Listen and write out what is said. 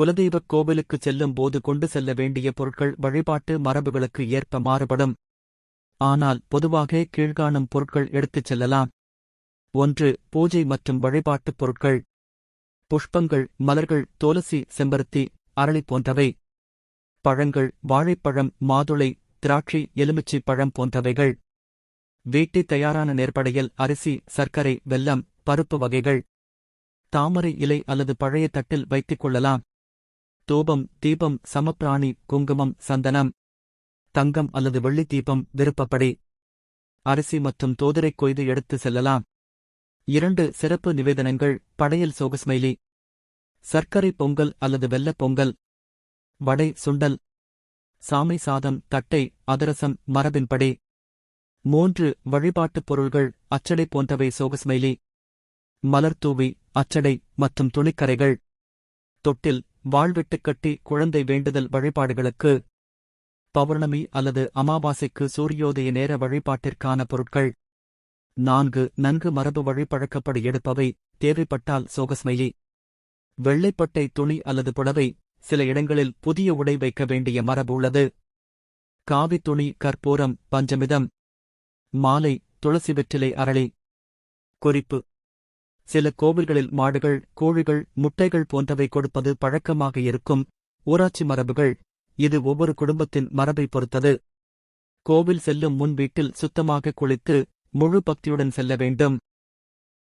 குலதெய்வக் கோவிலுக்கு செல்லும் போது கொண்டு செல்ல வேண்டிய பொருட்கள் வழிபாட்டு மரபுகளுக்கு ஏற்ப மாறுபடும். ஆனால் பொதுவாக கீழ்காணும் பொருட்கள் எடுத்துச் செல்லலாம். ஒன்று பூஜை மற்றும் வழிபாட்டுப் பொருட்கள். புஷ்பங்கள் மலர்கள் துளசி செம்பருத்தி அரளி போன்றவை. பழங்கள் வாழைப்பழம் மாதுளை திராட்சை எலுமிச்சை பழம் போன்றவைகள். வீட்டி தயாரான நேர்படையில் அரிசி சர்க்கரை வெல்லம் பருப்பு வகைகள். தாமரை இலை அல்லது பழைய தட்டில் வைத்துக் கொள்ளலாம். தூபம் தீபம் சமப்பிராணி குங்குமம் சந்தனம் தங்கம் அல்லது வெள்ளி தீபம் விருப்பப்படி அரிசி மற்றும் தோதரை கொய்து எடுத்து செல்லலாம். இரண்டு சிறப்பு நிவேதனங்கள் படையல் சோகஸ்மைலி சர்க்கரை பொங்கல் அல்லது வெல்லப் பொங்கல் வடை சுண்டல் சாமை சாதம் தட்டை அதிரசம் மரபின்படி மூன்று வழிபாட்டுப் பொருள்கள் அச்சடை போன்றவை சோகஸ்மைலி மலர்தூவி அச்சடை மற்றும் துணிக்கரைகள் தொட்டில் வாழ்வெட்டுக்கட்டி குழந்தை வேண்டுதல் வழிபாடுகளுக்கு பௌர்ணமி அல்லது அமாவாசைக்கு சூரியோதய நேர வழிபாட்டிற்கான பொருட்கள். நான்கு நன்கு மரபு வழிபழக்கப்படி எடுப்பவை தேவைப்பட்டால் சோகஸ்மைலி வெள்ளைப்பட்டை துணி அல்லது புடவை சில இடங்களில் புதிய உடை வைக்க வேண்டிய மரபு உள்ளது. காவி துணி கற்பூரம் பஞ்சமிதம். மாலை துளசி வெற்றிலை அரளி. குறிப்பு சில கோவில்களில் மாடுகள் கோழிகள் முட்டைகள் போன்றவை கொடுப்பது பழக்கமாக இருக்கும் ஊராட்சி மரபுகள். இது ஒவ்வொரு குடும்பத்தின் மரபை பொறுத்தது. கோவில் செல்லும் முன் வீட்டில் சுத்தமாக குளித்து முழு பக்தியுடன் செல்ல வேண்டும்.